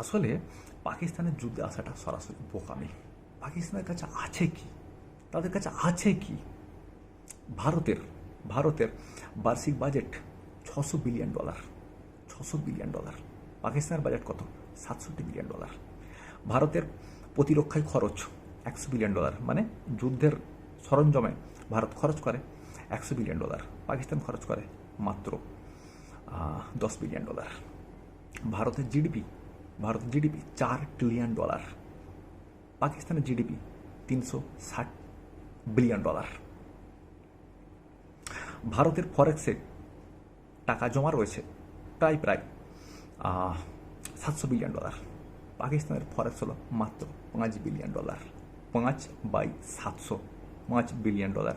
আসলে পাকিস্তানের যুদ্ধে আসাটা সরাসরি বোকামি। পাকিস্তানের কাছে আছে কি? তাদের কাছে আছে কি? ভারতের ভারতের বার্ষিক বাজেট ছশো বিলিয়ন ডলার ছশো বিলিয়ন ডলার পাকিস্তানের বাজেট কত? সাতষট্টি বিলিয়ন ডলার ভারতের প্রতিরক্ষায় খরচ একশো বিলিয়ন ডলার মানে যুদ্ধের সরঞ্জামে ভারত খরচ করে একশো বিলিয়ন ডলার পাকিস্তান খরচ করে মাত্র দশ বিলিয়ন ডলার ভারতের জিডিপি ভারতের জিডিপি চার ট্রিলিয়ন ডলার পাকিস্তানের জিডিপি তিনশো ষাট বিলিয়ন ডলার ভারতের ফরেক্সে টাকা জমা রয়েছে, প্রায় প্রায় সাতশো বিলিয়ন ডলার পাকিস্তানের ফরেক্স হলো মাত্র পাঁচ বিলিয়ন ডলার পাঁচ বাই সাতশো, পাঁচ বিলিয়ন ডলার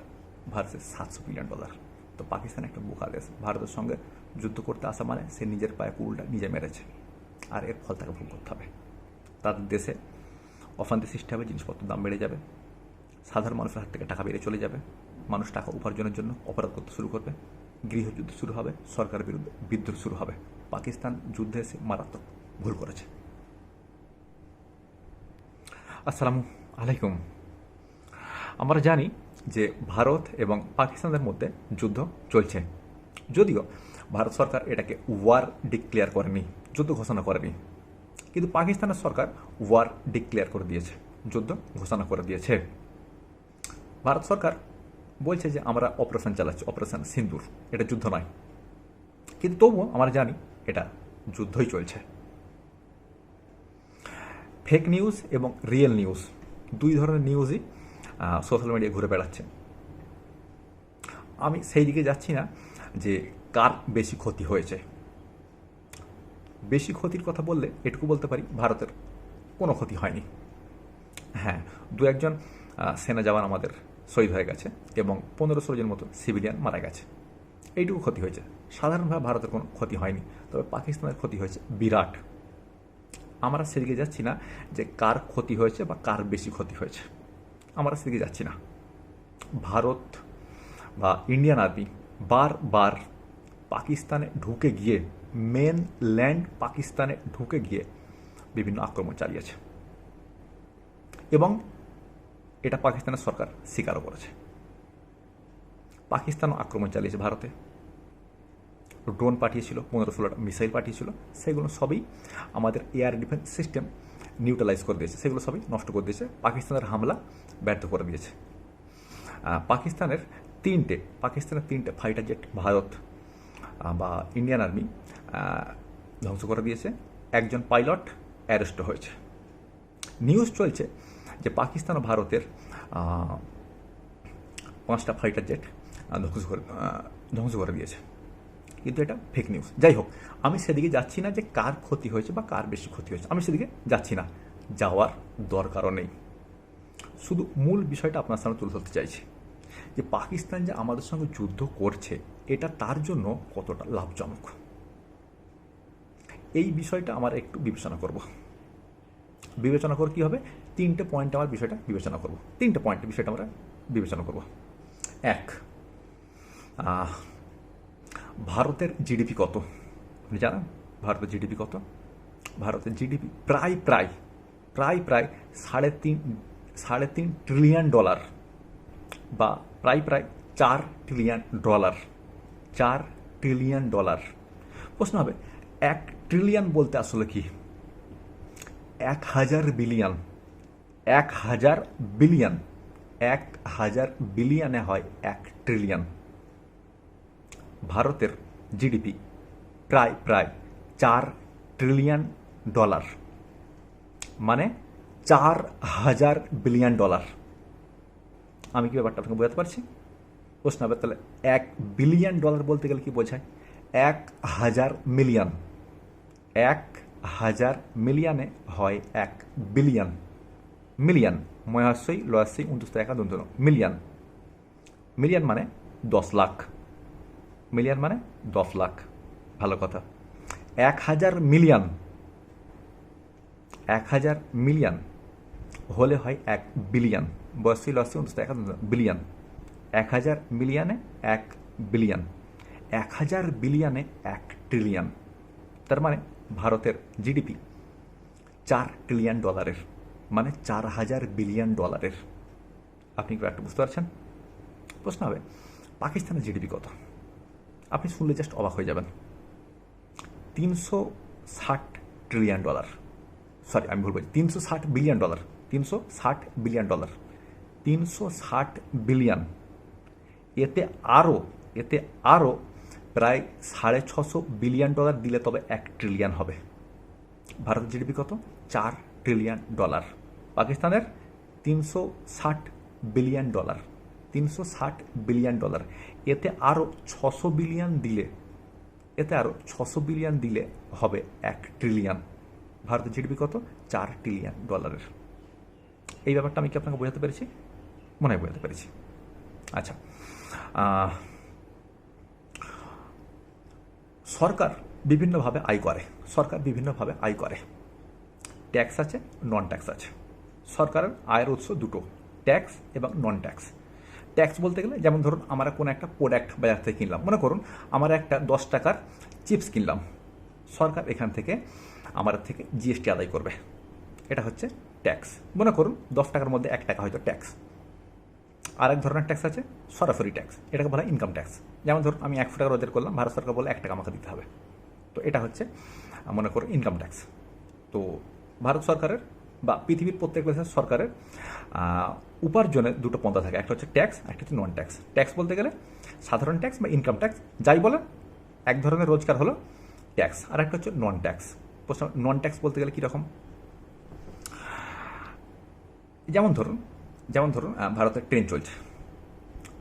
ভারতের সাতশো বিলিয়ন ডলার তো পাকিস্তান একটা বোকা দেশ, ভারতের সঙ্গে যুদ্ধ করতে আসা মানে সে নিজের পায়ে কুলটা নিজে মেরেছে। আর এর ফল তাকে ভোগ করতে হবে। তাদের দেশে অশান্তি সৃষ্টি হবে জিনিসপত্রের দাম বেড়ে যাবে, সাধারণ মানুষের হাত থেকে টাকা বেড়ে চলে যাবে, মানুষ টাকা উপার্জনের জন্য অপরাধ করতে শুরু করবে, গৃহযুদ্ধ শুরু হবে, সরকারের বিরুদ্ধে বিদ্রোহ শুরু হবে। পাকিস্তান যুদ্ধে এসে মারাত্মক ভুল করেছে। আসসালামু আলাইকুম। আমরা জানি যে ভারত এবং পাকিস্তানের মধ্যে যুদ্ধ চলছে। যদিও ভারত সরকার এটাকে ওয়ার ডিক্লেয়ার করেনি। যুদ্ধ ঘোষণা করেনি। কিন্তু পাকিস্তানের সরকার ওয়ার ডিক্লেয়ার করে দিয়েছে, যুদ্ধ ঘোষণা করে দিয়েছে। ভারত সরকার বলছে যে আমরা অপারেশন চালাচ্ছি, অপারেশন সিন্দুর, এটা যুদ্ধ নয়। কিন্তু তবুও আমরা জানি এটা যুদ্ধই চলছে। ফেক নিউজ এবং রিয়েল নিউজ দুই ধরনের নিউজই সোশ্যাল মিডিয়ায় ঘুরে বেড়াচ্ছে। আমি সেই দিকে যাচ্ছি না যে কার বেশি ক্ষতি হয়েছে। বেশি ক্ষতির কথা বললে এটুকু বলতে পারি ভারতের কোনো ক্ষতি হয়নি। হ্যাঁ দু একজন সেনা জওয়ান আমাদের শহীদ হয়ে গেছে এবং পনেরো ষোলো জন মতো সিভিলিয়ান মারা গেছে। এইটুকু ক্ষতি হয়েছে। সাধারণভাবে ভারতের কোনো ক্ষতি হয়নি, তবে পাকিস্তানের ক্ষতি হয়েছে বিরাট। আমরা সেদিকে যাচ্ছি না যে কার ক্ষতি হয়েছে বা কার বেশি ক্ষতি হয়েছে। আমরা সেদিকে যাচ্ছি না। ভারত বা ইন্ডিয়ান আর্মি বারবার পাকিস্তানে ঢুকে গিয়ে মেন ল্যান্ড পাকিস্তানে ঢুকে গিয়ে বিভিন্ন আক্রমণ চালিয়েছে। এবং এটা পাকিস্তানের সরকার স্বীকারও করেছে। পাকিস্তানও আক্রমণ চালিয়েছে ভারতে। ড্রোন পাঠিয়েছিল, পনেরো ষোলোটা মিসাইল পাঠিয়েছিল। সেগুলো সবই আমাদের এয়ার ডিফেন্স সিস্টেম নিউট্রালাইজ করে দিয়েছে। সেগুলো সবই নষ্ট করে দিয়েছে। পাকিস্তানের হামলা ব্যর্থ করে দিয়েছে। পাকিস্তানের তিনটে পাকিস্তানের তিনটে ফাইটার জেট ভারত বা ইন্ডিয়ান আর্মি ধ্বংস করে দিয়েছে। একজন পাইলট অ্যারেস্ট হয়েছে। নিউজ চলছে যে পাকিস্তান ও ভারতের পাঁচটা ফাইটার জেট ধ্বংস করে ধ্বংস করে দিয়েছে। কিন্তু এটা ফেক নিউজ যাই হোক, আমি সেদিকে যাচ্ছি না যে কার ক্ষতি হয়েছে বা কার বেশি ক্ষতি হয়েছে। আমি সেদিকে যাচ্ছি না। যাওয়ার দরকারও নেই। শুধু মূল বিষয়টা আপনার সামনে তুলে ধরতে চাইছি যে পাকিস্তান যে আমাদের সঙ্গে যুদ্ধ করছে, এটা তার জন্য কতটা লাভজনক? এই বিষয়টা আমরা একটু বিবেচনা করব। বিবেচনা করে কী হবে? তিনটে পয়েন্ট আমার বিষয়টা বিবেচনা করব। তিনটে পয়েন্ট বিষয়টা আমরা বিবেচনা করব। এক ভারতের জিডিপি কত? আপনি জানেন? ভারতের জিডিপি কত? ভারতের জিডিপি প্রায় প্রায় প্রায় প্রায় সাড়ে তিন সাড়ে তিন ট্রিলিয়ন ডলার বা প্রায় প্রায় চার ট্রিলিয়ন ডলার চার ট্রিলিয়ন ডলার প্রশ্ন হবে, এক ট্রিলিয়ন বলতে আসলে কি? এক হাজার বিলিয়ন এক হাজার বিলিয়ন এক হাজার বিলিয়নে হয় এক ট্রিলিয়ন ভারতের জিডিপি প্রায় প্রায় চার ট্রিলিয়ন ডলার মানে চার হাজার বিলিয়ন ডলার আমি কি ব্যাপারটা আপনাকে বোঝাতে পারছি? প্রশ্ন হবে তাহলে এক বিলিয়ন ডলার বলতে গেলে কি বোঝায়? এক হাজার মিলিয়ন এক হাজার মিলিয়নে হয় এক বিলিয়ন। মিলিয়ন, মহাশয় লয়াশই উনত্রিশ দন্তন মিলিয়ন। মিলিয়ন মানে দশ লাখ। মিলিয়ন মানে দশ লাখ। ভালো কথা। এক হাজার মিলিয়ন। এক হাজার মিলিয়ন হলে হয় এক বিলিয়ন। বয়সী লসি উনত্রিশ এক বিলিয়ন। এক হাজার মিলিয়নে এক বিলিয়ন। এক হাজার বিলিয়নে এক ট্রিলিয়ন তার মানে ভারতের জিডিপি চার ট্রিলিয়ন ডলারের মানে চার হাজার বিলিয়ন ডলারের আপনি কি একটা বুঝতে পারছেন? প্রশ্ন হবে, পাকিস্তানের জিডিপি কত? আপনি শুনলে জাস্ট অবাক হয়ে যাবেন। তিনশো ষাট ট্রিলিয়ন ডলার সরি আমি ভুল বলছি। তিনশো ষাট বিলিয়ন ডলার তিনশো ষাট বিলিয়ন ডলার তিনশো ষাট বিলিয়ন এতে আরও এতে আরও প্রায় সাড়ে ছশো বিলিয়ন ডলার দিলে তবে এক ট্রিলিয়ন হবে। ভারতের জিডিপি কত? চার ট্রিলিয়ন ডলার। পাকিস্তানের তিনশো ষাট বিলিয়ন ডলার। তিনশো ষাট বিলিয়ন ডলার। এতে আরও ছশো বিলিয়ন দিলে, এতে আরও ছশো বিলিয়ন দিলে হবে এক ট্রিলিয়ন ভারতের জিডিপি কত? চার ট্রিলিয়ন ডলারের। এই ব্যাপারটা আমি কি আপনাকে বোঝাতে পেরেছি? মনে হয় বোঝাতে পেরেছি। আচ্ছা সরকার বিভিন্নভাবে আয় করে। সরকার বিভিন্নভাবে আয় করে। ট্যাক্স আছে নন ট্যাক্স আছে। সরকারের আয়ের উৎস দুটো, ট্যাক্স এবং নন ট্যাক্স ট্যাক্স বলতে গেলে, যেমন ধরুন, আমরা কোনো একটা প্রোডাক্ট বাজার থেকে কিনলাম। মনে করুন, আমরা একটা দশ টাকার চিপস কিনলাম। সরকার এখান থেকে আমার থেকে জিএসটি আদায় করবে। এটা হচ্ছে ট্যাক্স। মনে করুন, দশ টাকার মধ্যে এক টাকা হয়তো ট্যাক্স। আর এক ধরনের ট্যাক্স আছে, সরাসরি ট্যাক্স এটাকে বলা হয় ইনকাম ট্যাক্স যেমন ধরুন, আমি একশো টাকা রোজগার করলাম, ভারত সরকার বলে এক টাকা আমাকে দিতে হবে। তো এটা হচ্ছে মনে করো ইনকাম ট্যাক্স তো ভারত সরকারের বা পৃথিবীর প্রত্যেক দেশের সরকারের উপার্জনের দুটো পন্থা থাকে। একটা হচ্ছে ট্যাক্স একটা হচ্ছে নন ট্যাক্স ট্যাক্স বলতে গেলে সাধারণ ট্যাক্স বা ইনকাম ট্যাক্স যাই বলেন, এক ধরনের রোজগার হলো ট্যাক্স আর একটা হচ্ছে নন ট্যাক্স প্রশ্ন নন ট্যাক্স বলতে গেলে কীরকম যেমন ধরুন যেমন ধরুন ভারতের ট্রেন চলছে।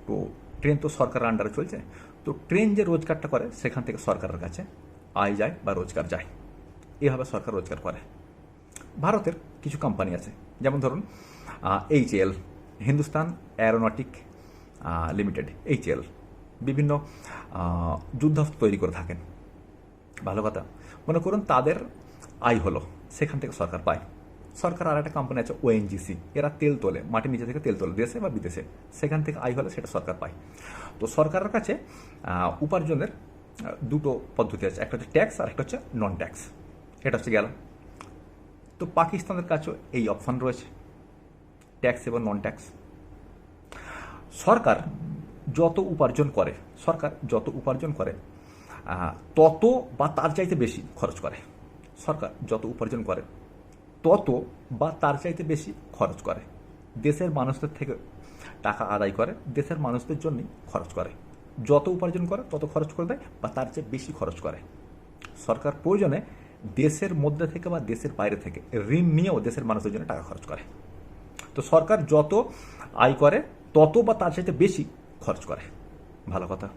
তো ট্রেন তো সরকারের আন্ডারে চলছে। তো ট্রেন যে রোজগারটা করে, সেখান থেকে সরকারের কাছে আয় যায় বা রোজগার যায়। এভাবে সরকার রোজগার করে। ভারতের কিছু কোম্পানি আছে। যেমন ধরুন H L Hindustan aeronautic limited H L বিভিন্ন যুদ্ধাস্ত্র তৈরি করে থাকেন। ভালো কথা। মনে করুন, তাদের আয় হলো, সেখান থেকে সরকার পায়। সরকার আর একটা কোম্পানি আছে ওএনজিসি এরা তেল তোলে, মাটির নিচে থেকে তেল তোলে, দেশে বা বিদেশে। সেখান থেকে আয় হলে সেটা সরকার পায়। তো সরকারের কাছে উপার্জনের দুটো পদ্ধতি আছে। একটা হচ্ছে ট্যাক্স আর একটা হচ্ছে নন ট্যাক্স এটা হচ্ছে গেল। তো পাকিস্তানের কাছেও এই অপশন রয়েছে ট্যাক্স এবং নন ট্যাক্স সরকার যত উপার্জন করে, সরকার যত উপার্জন করে তত বা তার চাইতে বেশি খরচ করে। সরকার যত উপার্জন করে তত বা তার চাইতে বেশি খরচ করে। দেশের মানুষদের থেকে টাকা আদায় করে, দেশের মানুষদের জন্যই খরচ করে। যত উপার্জন করে, তত খরচ করে দেয় বা তার চেয়ে বেশি খরচ করে। সরকার প্রয়োজনে দেশের মধ্যে থেকে বা দেশের বাইরে থেকে ঋণ নিয়েও দেশের মানুষদের জন্য টাকা খরচ করে। তো সরকার যত আয় করে, তত বা তার চাইতে বেশি খরচ করে। ভালো কথা।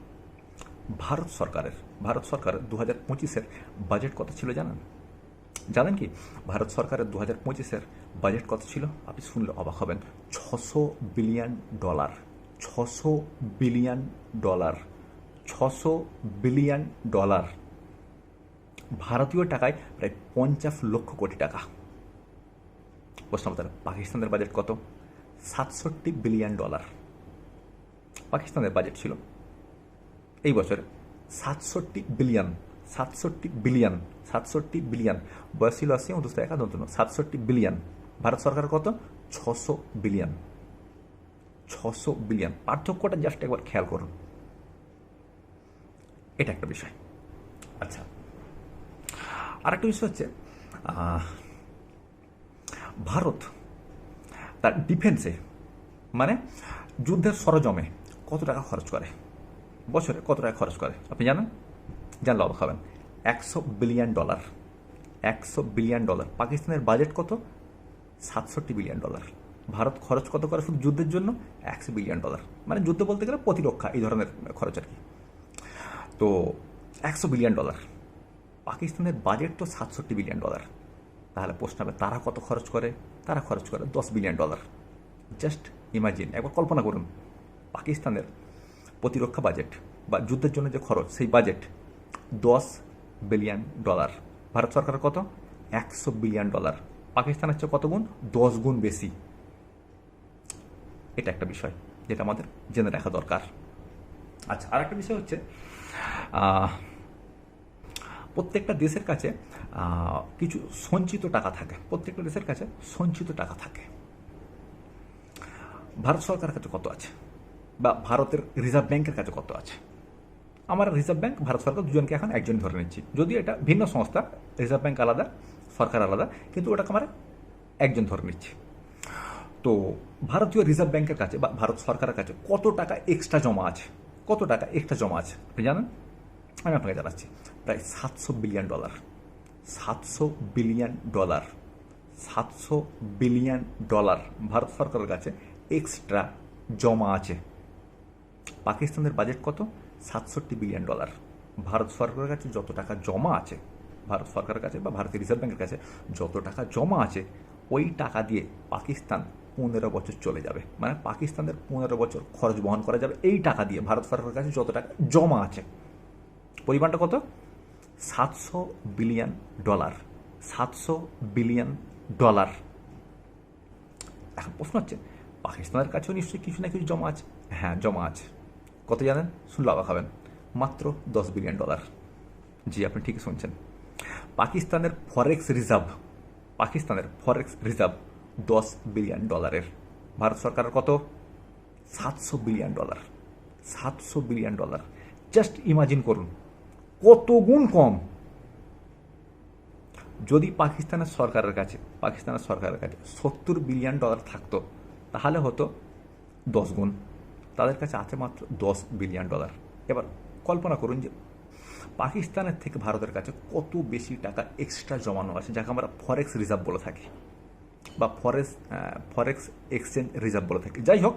ভারত সরকারের ভারত সরকারের দু হাজার পঁচিশের বাজেট কত ছিল জানেন? জানেন কি? ভারত সরকারের দু হাজার পঁচিশের বাজেট কত ছিল? আপনি শুনলে অবাক হবেন। ছশো বিলিয়ন ডলার ছশো বিলিয়ন ডলার ছশো বিলিয়ন ডলার ভারতীয় টাকায় প্রায় পঞ্চাশ লক্ষ কোটি টাকা। প্রশ্ন তাহলে পাকিস্তানের বাজেট কত? সাতষট্টি বিলিয়ন ডলার পাকিস্তানের বাজেট ছিল এই বছর সাতষট্টি বিলিয়ন সাতষট্টি বিলিয়ন সাতষট্টি বিলিয়ন। বয়স ছিল আশি এবং দুশো একাদন্ত সাতষট্টি বিলিয়ন। ভারত সরকার কত? ছশো বিলিয়ন। ছশো বিলিয়ন। পার্থক্যটা জাস্ট একবার খেয়াল করুন। এটা একটা বিষয়। আচ্ছা। আর একটা বিষয় হচ্ছে ভারত তার ডিফেন্সে মানে যুদ্ধের সরজমে কত টাকা খরচ করে? বছরে কত টাকা খরচ করে? আপনি জানেন? জানলে অবাক হবেন। একশো বিলিয়ন ডলার। একশো বিলিয়ন ডলার। পাকিস্তানের বাজেট কত? সাতষট্টি বিলিয়ন ডলার। ভারত খরচ কত করে শুধু যুদ্ধের জন্য? একশো বিলিয়ন ডলার। মানে যুদ্ধ বলতে গেলে প্রতিরক্ষা, এই ধরনের খরচ আর কি। তো একশো বিলিয়ন ডলার। পাকিস্তানের বাজেট তো সাতষট্টি বিলিয়ন ডলার। তাহলে প্রশ্ন হবে, তারা কত খরচ করে? তারা খরচ করে দশ বিলিয়ন ডলার। জাস্ট ইমাজিন একবার কল্পনা করুন, পাকিস্তানের প্রতিরক্ষা বাজেট বা যুদ্ধের জন্য যে খরচ, সেই বাজেট দশ বিলিয়ন ডলার। ভারত সরকারের কত? একশো বিলিয়ন ডলার। পাকিস্তানের চেয়ে কত গুণ? দশ গুণ বেশি। এটা একটা বিষয় যেটা আমাদের জেনে রাখা দরকার। আচ্ছা আর একটা বিষয় হচ্ছে প্রত্যেকটা দেশের কাছে কিছু সঞ্চিত টাকা থাকে। প্রত্যেকটা দেশের কাছে সঞ্চিত টাকা থাকে। ভারত সরকারের কাছে কত আছে? বা ভারতের রিজার্ভ ব্যাংকের কাছে কত আছে? আমার রিজার্ভ ব্যাংক, ভারত সরকার দুজনকে এখন একজন ধরে নিচ্ছি। যদিও এটা ভিন্ন সংস্থা, রিজার্ভ ব্যাংক আলাদা, সরকার আলাদা, কিন্তু ওটাকে আমরা একজন ধরে নিচ্ছি। তো ভারতীয় রিজার্ভ ব্যাংকের কাছে বা ভারত সরকারের কাছে কত টাকা এক্সট্রা জমা আছে? কত টাকা এক্সট্রা জমা আছে? আপনি জানেন? আমি আপনাকে জানাচ্ছি, প্রায় সাতশো বিলিয়ন ডলার সাতশো বিলিয়ন ডলার সাতশো বিলিয়ন ডলার ভারত সরকারের কাছে এক্সট্রা জমা আছে। পাকিস্তানের বাজেট কত? সাতষট্টি বিলিয়ন ডলার। ভারত সরকারের কাছে যত টাকা জমা আছে, ভারত সরকারের কাছে বা ভারতীয় রিজার্ভ ব্যাংকের কাছে যত টাকা জমা আছে, ওই টাকা দিয়ে পাকিস্তান পনেরো বছর চলে যাবে। মানে পাকিস্তানের পনেরো বছর খরচ বহন করা যাবে এই টাকা দিয়ে ভারত সরকারের কাছে যত টাকা জমা আছে। পরিমাণটা কত? সাতশো বিলিয়ন ডলার। সাতশো বিলিয়ন ডলার। এখন প্রশ্ন হচ্ছে, পাকিস্তানের কাছেও নিশ্চয়ই কিছু না কিছু জমা আছে? হ্যাঁ জমা আছে। কত জানেন? শুনলে অবাক হবেন মাত্র দশ বিলিয়ন ডলার। জি, আপনি ঠিকই শুনছেন। পাকিস্তানের ফরেক্স রিজার্ভ, পাকিস্তানের ফরেক্স রিজার্ভ দশ বিলিয়ন ডলারের। ভারত সরকারের কত? সাতশো বিলিয়ন ডলার। সাতশো বিলিয়ন ডলার। জাস্ট ইমাজিন করুন, কত গুণ কম। যদি পাকিস্তানের সরকারের কাছে, পাকিস্তানের সরকারের কাছে সত্তর বিলিয়ন ডলার থাকতো, তাহলে হতো দশ গুণ। তাদের কাছে আছে মাত্র দশ বিলিয়ন ডলার। এবার কল্পনা করুন যে পাকিস্তানের থেকে ভারতের কাছে কত বেশি টাকা এক্সট্রা জমানো আছে, যাকে আমরা ফরেক্স রিজার্ভ বলে থাকি বা ফরেক্স ফরেক্স এক্সচেঞ্জ রিজার্ভ বলে থাকি। যাই হোক,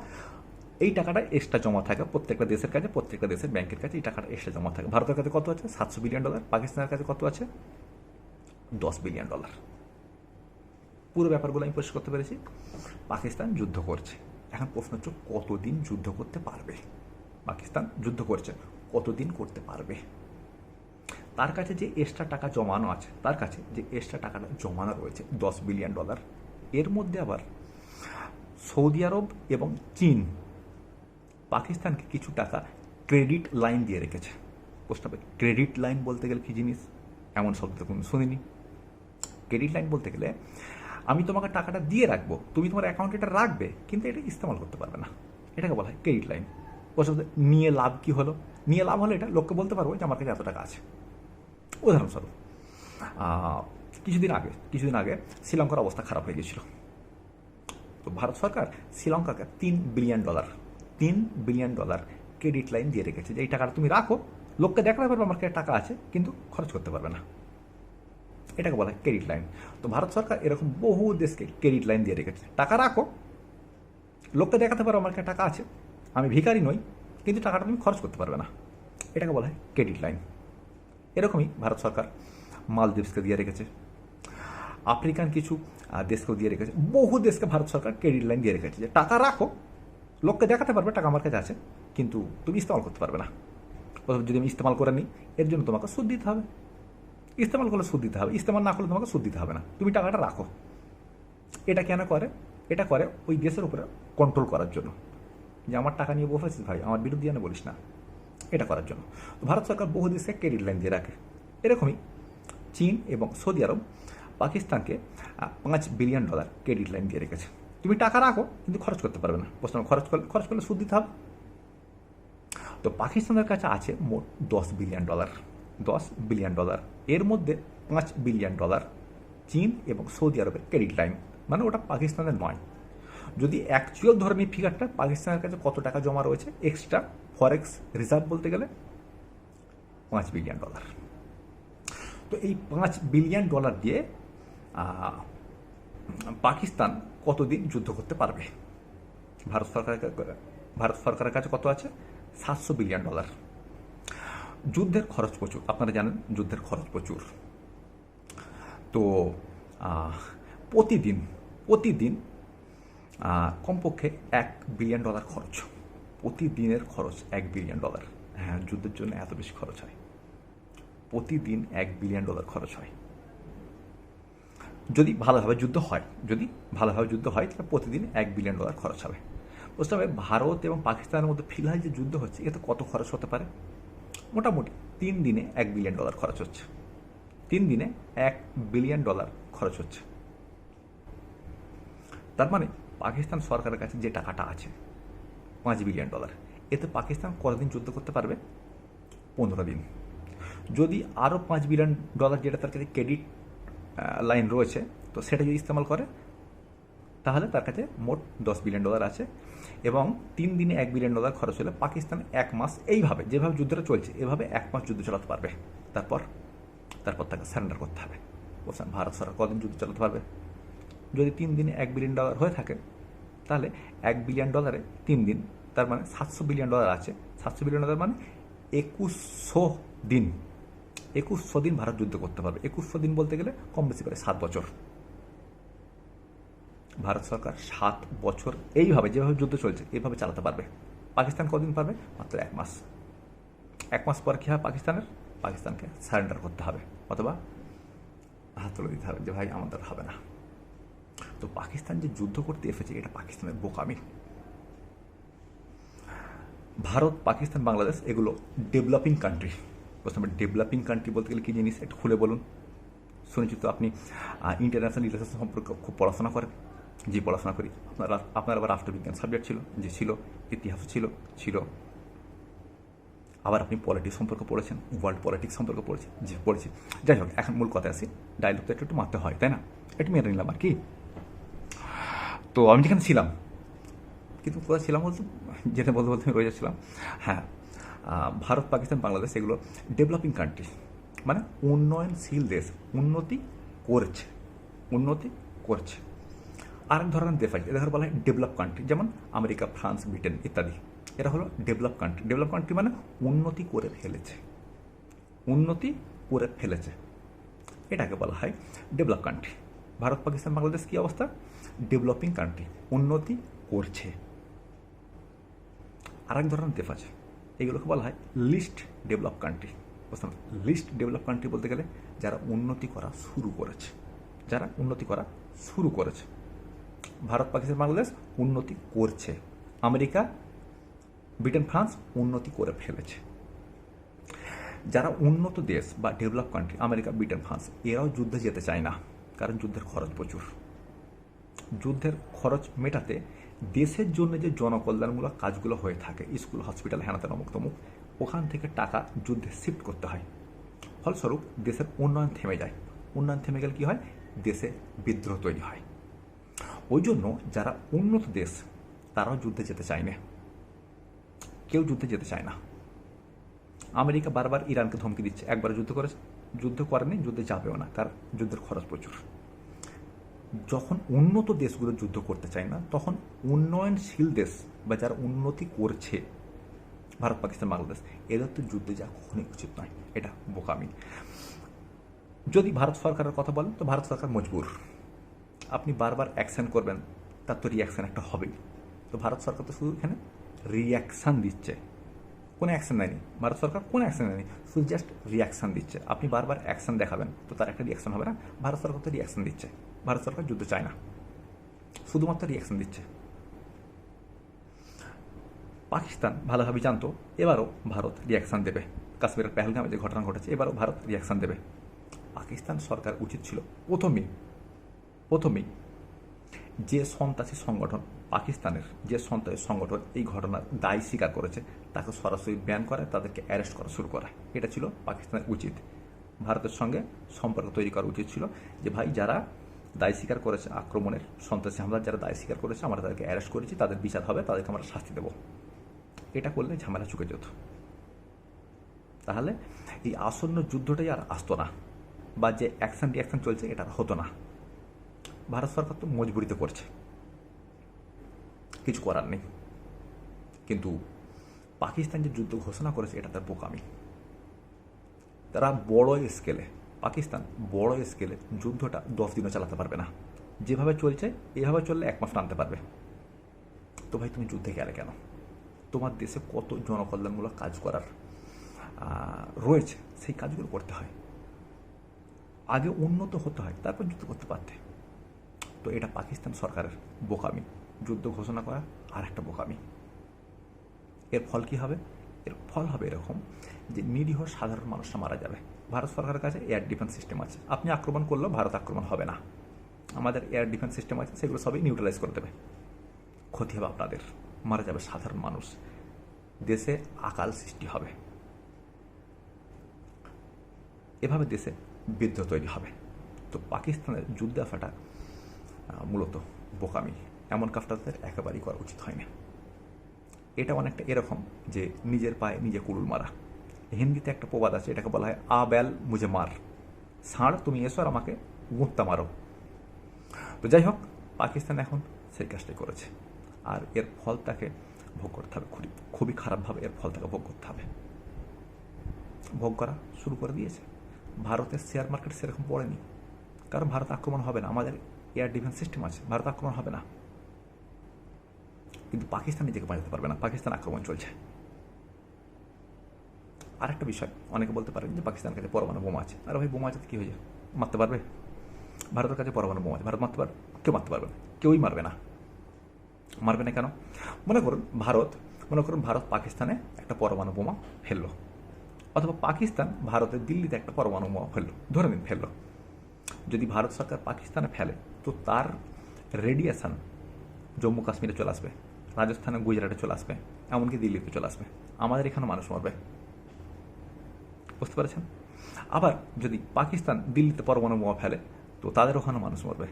এই টাকাটা এক্সট্রা জমা থাকে প্রত্যেকটা দেশের কাছে, প্রত্যেকটা দেশের ব্যাংকের কাছে এই টাকাটা এক্সট্রা জমা থাকে। ভারতের কাছে কত আছে? সাতশো বিলিয়ন ডলার। পাকিস্তানের কাছে কত আছে? দশ বিলিয়ন ডলার। পুরো ব্যাপারগুলো আমি পরিষ্কার করতে পেরেছি। পাকিস্তান যুদ্ধ করছে। এখন প্রশ্ন হচ্ছে, কতদিন যুদ্ধ করতে পারবে? পাকিস্তান যুদ্ধ করছে, কতদিন করতে পারবে? তার কাছে যে এক্সট্রা টাকা জমানো আছে, তার কাছে যে এক্সট্রা টাকাটা জমানো রয়েছে, দশ বিলিয়ন ডলার এর মধ্যে আবার সৌদি আরব এবং চীন পাকিস্তানকে কিছু টাকা ক্রেডিট লাইন দিয়ে রেখেছে। প্রশ্ন ক্রেডিট লাইন বলতে গেলে কী জিনিস? এমন শব্দ কোনো শুনিনি। ক্রেডিট লাইন বলতে গেলে আমি তোমাকে টাকাটা দিয়ে রাখব তুমি তোমার অ্যাকাউন্টে এটা রাখবে কিন্তু এটা ইস্তেমাল করতে পারবে না। এটাকে বলা হয় ক্রেডিট লাইন হচ্ছে, নিয়ে লাভ কি হলো? নিয়ে লাভ হলো এটা লোককে বলতে পারব যে আমার কাছে এত টাকা আছে। উদাহরণস্বরূপ কিছুদিন আগে কিছুদিন আগে শ্রীলঙ্কার অবস্থা খারাপ হয়ে গেছিল তো ভারত সরকার শ্রীলঙ্কাকে তিন বিলিয়ন ডলার তিন বিলিয়ন ডলার ক্রেডিট লাইন দিয়ে রেখেছে যে এই টাকাটা তুমি রাখো লোককে দেখাতে পারবে আমার কাছে টাকা আছে কিন্তু খরচ করতে পারবে না। এটাকে বলা হয় ক্রেডিট লাইন তো ভারত সরকার এরকম বহু দেশকে ক্রেডিট লাইন দিয়ে রেখেছে। টাকা রাখো। লোককে দেখাতে পারো আমার কাছে টাকা আছে। আমি ভিখারি নই, কিন্তু টাকাটা তুমি খরচ করতে পারবে না। এটাকে বলা হয় ক্রেডিট লাইন এরকমই ভারত সরকার মালদ্বীপসকে দিয়ে রেখেছে। আফ্রিকান কিছু দেশকেও দিয়ে রেখেছে। বহু দেশকে ভারত সরকার ক্রেডিট লাইন দিয়ে রেখেছে যে টাকা রাখো। লোককে দেখাতে পারবে, টাকা আমার কাছে আছে, কিন্তু তুমি ইস্তেমাল করতে পারবে না। অথবা যদি আমি ইস্তেমাল করে নিই, এর জন্য তোমাকে সুদ দিতে হবে। ইস্তেমাল করলে সুদ দিতে হবে, ইস্তেমাল না করলে তোমাকে সুদ দিতে হবে না। তুমি টাকাটা রাখো। এটা কেন করে? এটা করে ওই দেশের উপরে কন্ট্রোল করার জন্য। যে আমার টাকা নিয়ে বসেছিস ভাই, আমার বিরুদ্ধে যেন বলিস না। এটা করার জন্য। ভারত সরকার বহু দেশকে ক্রেডিট লাইন দিয়ে রাখে। এরকমই চীন এবং সৌদি আরব পাকিস্তানকে পাঁচ বিলিয়ন ডলার ক্রেডিট লাইন দিয়ে রেখেছে। তুমি টাকা রাখো, কিন্তু খরচ করতে পারবে না। প্রশ্ন, খরচ করলে খরচ করলে সুদ দিতে হবে? তো পাকিস্তানের কাছে আছে মোট দশ বিলিয়ন ডলার দশ বিলিয়ন ডলার। এর মধ্যে পাঁচ বিলিয়ন ডলার চীন এবং সৌদি আরবের ক্রেডিট লাইন মানে ওটা পাকিস্তানের নয়। যদি অ্যাকচুয়াল ধরে নিই ফিগারটা পাকিস্তানের কাছে কত টাকা জমা রয়েছে এক্সট্রা ফরেক্স রিজার্ভ বলতে গেলে পাঁচ বিলিয়ন ডলার। তো এই পাঁচ বিলিয়ন ডলার দিয়ে পাকিস্তান কতদিন যুদ্ধ করতে পারবে? ভারত সরকারের ভারত সরকারের কাছে কত আছে? সাতশো বিলিয়ন ডলার। যুদ্ধের খরচ প্রচুর। আপনারা জানেন যুদ্ধের খরচ প্রচুর। তো প্রতিদিন প্রতিদিন কমপক্ষে এক বিলিয়ন ডলার খরচ। প্রতিদিনের খরচ এক বিলিয়ন ডলার হ্যাঁ যুদ্ধের জন্য এত বেশি খরচ হয়। প্রতিদিন এক বিলিয়ন ডলার খরচ হয়। যদি ভালোভাবে যুদ্ধ হয়, যদি ভালোভাবে যুদ্ধ হয়, তাহলে প্রতিদিন এক বিলিয়ন ডলার খরচ হবে। বুঝতে হবে ভারত এবং পাকিস্তানের মধ্যে ফিলহাল যে যুদ্ধ হচ্ছে, এতে কত খরচ হতে পারে? মোটামুটি তিন দিনে এক বিলিয়ন ডলার খরচ হচ্ছে। তিন দিনে এক বিলিয়ন ডলার খরচ হচ্ছে। তার মানে পাকিস্তান সরকারের কাছে যে টাকাটা আছে, পাঁচ বিলিয়ন ডলার এতে পাকিস্তান কতদিন যুদ্ধ করতে পারবে? পনেরো দিন। যদি আরও পাঁচ বিলিয়ন ডলার যেটা তার কাছে ক্রেডিট লাইন রয়েছে, তো সেটা যদি ইস্তেমাল করে, তাহলে তার কাছে মোট দশ বিলিয়ন ডলার আছে। এবং তিন দিনে এক বিলিয়ন ডলার খরচ হলে পাকিস্তান এক মাস এইভাবে, যেভাবে যুদ্ধটা চলছে, এভাবে এক মাস যুদ্ধ চালাতে পারবে। তারপর তারপর তাকে সারেন্ডার করতে হবে। বলছেন, ভারত সরকার কদিন যুদ্ধ চালাতে পারবে? যদি তিন দিনে এক বিলিয়ন ডলার হয়ে থাকে, তাহলে এক বিলিয়ন ডলারে তিন দিন, তার মানে সাতশো বিলিয়ন ডলার আছে। সাতশো বিলিয়ন ডলার মানে একুশশো দিন। একুশশো দিন ভারত যুদ্ধ করতে পারবে। একুশশো দিন বলতে গেলে কম বেশি করে সাত বছর। ভারত সরকার সাত বছর এইভাবে যেভাবে যুদ্ধ চলছে, এইভাবে চালাতে পারবে। পাকিস্তান কদিন পারবে? মাত্র এক মাস। এক মাস পর কী হবে পাকিস্তানের? পাকিস্তানকে সারেন্ডার করতে হবে, অথবা হাত তুলে দিতে হবে যে, ভাই, আমাদের হবে না। তো পাকিস্তান যে যুদ্ধ করতে এসেছে, এটা পাকিস্তানের বোকামি। ভারত, পাকিস্তান, বাংলাদেশ, এগুলো ডেভেলপিং কান্ট্রি প্রথমে ডেভেলপিং কান্ট্রি বলতে গেলে কী জিনিস? একটু খুলে বলুন। শুনেছি তো আপনি ইন্টারন্যাশনাল রিলেশন সম্পর্কে খুব পড়াশোনা করেন। যে পড়াশোনা করি। আপনার আপনার আবার রাষ্ট্রবিজ্ঞান সাবজেক্ট ছিল, যে ছিল, ইতিহাস ছিল ছিল। আবার আপনি পলিটিক্স সম্পর্কে পড়েছেন ওয়ার্ল্ড পলিটিক্স সম্পর্কে পড়েছেন, যে পড়েছি। যাই হোক, এখন মূল কথা আসি। ডায়লগটা একটু একটু মারতে হয়, তাই না? একটু মেরে নিলাম আর কি। তো আমি যেখানে ছিলাম, কিন্তু কোথায় ছিলাম বলতে? যেতে বলতে বলতে আমি রয়ে যাচ্ছিলাম। হ্যাঁ ভারত, পাকিস্তান, বাংলাদেশ, এগুলো ডেভেলপিং কান্ট্রি মানে উন্নয়নশীল দেশ, উন্নতি করছে উন্নতি করছে। আরেক ধরনের দেশ আছে এদের বলা হয় ডেভেলপ কান্ট্রি যেমন আমেরিকা, ফ্রান্স, ব্রিটেন ইত্যাদি। এরা হলো ডেভেলপ কান্ট্রি ডেভেলপ কান্ট্রি মানে উন্নতি করে ফেলেছে। উন্নতি করে ফেলেছে। এটাকে বলা হয় ডেভেলপ কান্ট্রি ভারত, পাকিস্তান, বাংলাদেশ কী অবস্থা? ডেভেলপিং কান্ট্রি উন্নতি করছে। আরেক ধরনের দেশ আছে এগুলোকে বলা হয় লিস্ট ডেভেলপ কান্ট্রি বুঝতে লিস্ট ডেভেলপ কান্ট্রি বলতে গেলে যারা উন্নতি করা শুরু করেছে। যারা উন্নতি করা শুরু করেছে। ভারত, পাকিস্তান, বাংলাদেশ উন্নতি করছে। আমেরিকা, ব্রিটেন, ফ্রান্স উন্নতি করে ফেলেছে। যারা উন্নত দেশ বা develop country America, Britain, France, এরাও যুদ্ধে যেতে চায় না, কারণ যুদ্ধের খরচ প্রচুর। যুদ্ধের খরচ মেটাতে দেশের জন্য যে জনকল্যাণমূলক কাজগুলো হয়ে থাকে, স্কুল হসপিটাল হেনাতেন, অমুক তমুক, ওখান থেকে টাকা যুদ্ধে শিফট করতে হয়। ফলস্বরূপ, দেশের উন্নয়ন থেমে যায়। উন্নয়ন থেমে গেলে কী হয়? দেশে বিদ্রোহ তৈরি হয়। ওই জন্য যারা উন্নত দেশ, তারাও যুদ্ধে যেতে চায় না কেউ যুদ্ধে যেতে চায় না। আমেরিকা বারবার ইরানকে ধমকি দিচ্ছে একবার যুদ্ধ করেছে যুদ্ধ করেনি, যুদ্ধে যাবেও না, তার যুদ্ধের খরচ প্রচুর। যখন উন্নত দেশগুলো যুদ্ধ করতে চায় না, তখন উন্নয়নশীল দেশ বা যারা উন্নতি করছে, ভারত, পাকিস্তান, বাংলাদেশ, এদের তো যুদ্ধে যাওয়া কখনোই উচিত নয়, এটা বোকামি। যদি ভারত সরকারের কথা বলেন, তো ভারত সরকার মজবুর। আপনি বারবার অ্যাকশন করবেন, তার তো রিয়াকশান একটা হবেই। তো ভারত সরকার তো শুধু এখানে রিয়াকশান দিচ্ছে। কোনো অ্যাকশন নেয়নি। ভারত সরকার কোনো অ্যাকশন নেয়নি। শুধু জাস্ট রিয়াকশান দিচ্ছে। আপনি বারবার অ্যাকশন দেখাবেন, তো তার একটা রিয়াকশান হবে না। ভারত সরকার তো রিয়াকশান দিচ্ছে। ভারত সরকার যুদ্ধ চায় না। শুধুমাত্র রিয়াকশন দিচ্ছে। পাকিস্তান ভালোভাবে জানতো, এবারও ভারত রিয়াকশান দেবে। কাশ্মীরের পেহেলগামে যে ঘটনা ঘটেছে, এবারও ভারত রিয়াকশান দেবে। পাকিস্তান সরকার উচিত ছিল প্রথমেই প্রথমেই যে সন্ত্রাসী সংগঠন পাকিস্তানের যে সন্ত্রাসী সংগঠন এই ঘটনার দায় স্বীকার করেছে, তাকে সরাসরি ব্যান করে তাদেরকে অ্যারেস্ট করা শুরু করা এটা ছিল পাকিস্তানের উচিত। ভারতের সঙ্গে সম্পর্ক তৈরি করা উচিত ছিল যে, ভাই, যারা দায় স্বীকার করেছে আক্রমণের, সন্ত্রাসী হামলার যারা দায় স্বীকার করেছে, আমরা তাদেরকে অ্যারেস্ট করেছি, তাদের বিচার হবে, তাদেরকে আমরা শাস্তি দেব। এটা করলে ঝামেলা চুকে যেত। তাহলে এই আসন্ন যুদ্ধটাই আর আসতো না, বা যে অ্যাকশন রিয়াকশন চলছে, এটা হতো না। ভারত সরকার তো মজবুরিতে করছে। কিছু করার নেই। কিন্তু পাকিস্তান যে যুদ্ধ ঘোষণা করেছে, এটা তার বোকামি। তারা বড় স্কেলে পাকিস্তান বড় স্কেলে যুদ্ধটা দশ দিনও চালাতে পারবে না। যেভাবে চলছে, এভাবে চললে এক মাস টানতে পারবে। তো ভাই, তুমি যুদ্ধে গেলে কেন? তোমার দেশে কত জনকল্যাণমূলক কাজ করার রয়েছে, সেই কাজগুলো করতে হয়। আগে উন্নত হতে হয়, তারপর যুদ্ধ করতে পারতে। তো এটা পাকিস্তান সরকারের বোকামি যুদ্ধ ঘোষণা করা আর একটা বোকামি। এর ফল কি হবে? এর ফল হবে এরকম যে নিরীহ সাধারণ মানুষরা মারা যাবে। ভারত সরকারের কাছে এয়ার ডিফেন্স সিস্টেম আছে। আপনি আক্রমণ করলেও ভারত আক্রমণ হবে না। আমাদের এয়ার ডিফেন্স সিস্টেম আছে সেগুলো সবই নিউট্রালাইজ করে দেবে। ক্ষতি হবে আপনাদের। মারা যাবে সাধারণ মানুষ। দেশে আকাল সৃষ্টি হবে। এভাবে দেশে বিদ্রোহ তৈরি হবে। তো পাকিস্তানের যুদ্ধে আসাটা আহ, মূলত বোকামি। এমন কাজটা একেবারেই করা উচিত হয় না এটা অনেকটা এরকম যে নিজের পায়ে নিজে কুড়ুল মারা। হিন্দিতে একটা প্রবাদ আছে, এটাকে বলা হয় আ ব্যাল মুঝে মার ষাঁড়, তুমি এসো আর আমাকে গুঁত্তা মারো। তো যাই হোক, পাকিস্তান এখন সেই কাজটাই করেছে। আর এর ফল তাকে ভোগ করতে হবে। খুবই খুবই খারাপভাবে এর ফল তাকে ভোগ করতে হবে। ভোগ করা শুরু করে দিয়েছে। ভারতের শেয়ার মার্কেট সেরকম পড়েনি। কারণ ভারত আক্রমণ হবে না। আমাদের এয়ার ডিফেন্স সিস্টেম আছে, ভারত আক্রমণ হবে না। কিন্তু পাকিস্তান নিজেকে বাঁচাতে পারবে না, পাকিস্তান আক্রমণ চলছে। আরেকটা বিষয়, অনেকে বলতে পারেন যে পাকিস্তানের কাছে পরমাণু বোমা আছে। আর ভাই, বোমা আছে কী হয়ে যায় মারতে পারবে? ভারতের কাছে পরমাণু বোমা আছে, ভারত মারতে পারবে? কেউ মারতে পারবে না, কেউই মারবে না। মারবে না কেন? মনে করুন ভারত, মনে করুন ভারত পাকিস্তানে একটা পরমাণু বোমা ফেলল। অথবা পাকিস্তান ভারতের দিল্লিতে একটা পরমাণু বোমা ফেলল, ধরে নিন ফেলল। যদি ভারত সরকার পাকিস্তানে ফেলে তো তার রেডিয়েশন জম্মু কাশ্মীরে চলে আসবে, রাজস্থানে গুজরাটে চলে আসবে, এমনকি দিল্লিতে চলে আসবে। আমাদের এখানে মানুষ মরবে। বুঝতে পেরেছেন? আবার যদি পাকিস্তান দিল্লিতে পরমাণু বোমা ফেলে, তো তাদের ওখানে মানুষ মরবে।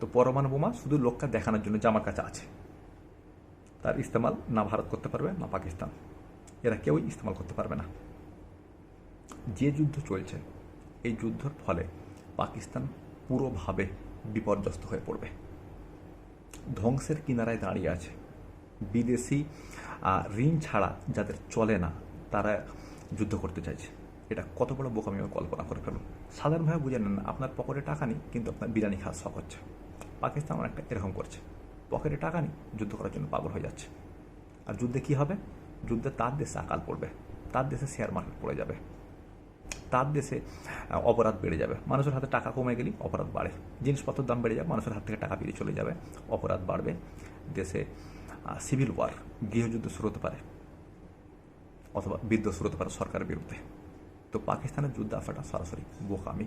তো পরমাণু বোমা শুধু লোককে দেখানোর জন্য যে আমার কাছে আছে। তার ইস্তেমাল না ভারত করতে পারবে, না পাকিস্তান। এরা কেউই ইস্তেমাল করতে পারবে না। যে যুদ্ধ চলছে, এই যুদ্ধর ফলে পাকিস্তান পুরোভাবে বিপর্যস্ত হয়ে পড়বে। ধ্বংসের কিনারায় দাঁড়িয়ে আছে। বিদেশি ঋণ ছাড়া যাদের চলে না, তারা যুদ্ধ করতে চাইছে। এটা কত বড় বোকামি কল্পনা করে ফেলুন সাধারণভাবে বুঝে নেন আপনার পকেটে টাকা নেই, কিন্তু আপনার বিরিয়ানি খাওয়ার শখ হচ্ছে। পাকিস্তান অনেকটা এরকম করছে। পকেটে টাকা নেই, যুদ্ধ করার জন্য পাগল হয়ে যাচ্ছে। আর যুদ্ধে কি হবে? যুদ্ধে তার দেশে আকাল পড়বে। তার দেশে শেয়ার মার্কেট পড়ে যাবে। তার দেশে অপরাধ বেড়ে যাবে। মানুষের হাতে টাকা কমে গেলেই অপরাধ বাড়ে। জিনিসপত্রের দাম বেড়ে যাবে, মানুষের হাত থেকে টাকা বেরিয়ে চলে যাবে, অপরাধ বাড়বে। দেশে সিভিল ওয়ার গৃহযুদ্ধ শুরু হতে পারে, অথবা বিদ্রোহ শুরু হতে পারে সরকারের বিরুদ্ধে। তো পাকিস্তানের যুদ্ধ আসাটা সরাসরি বোকামি।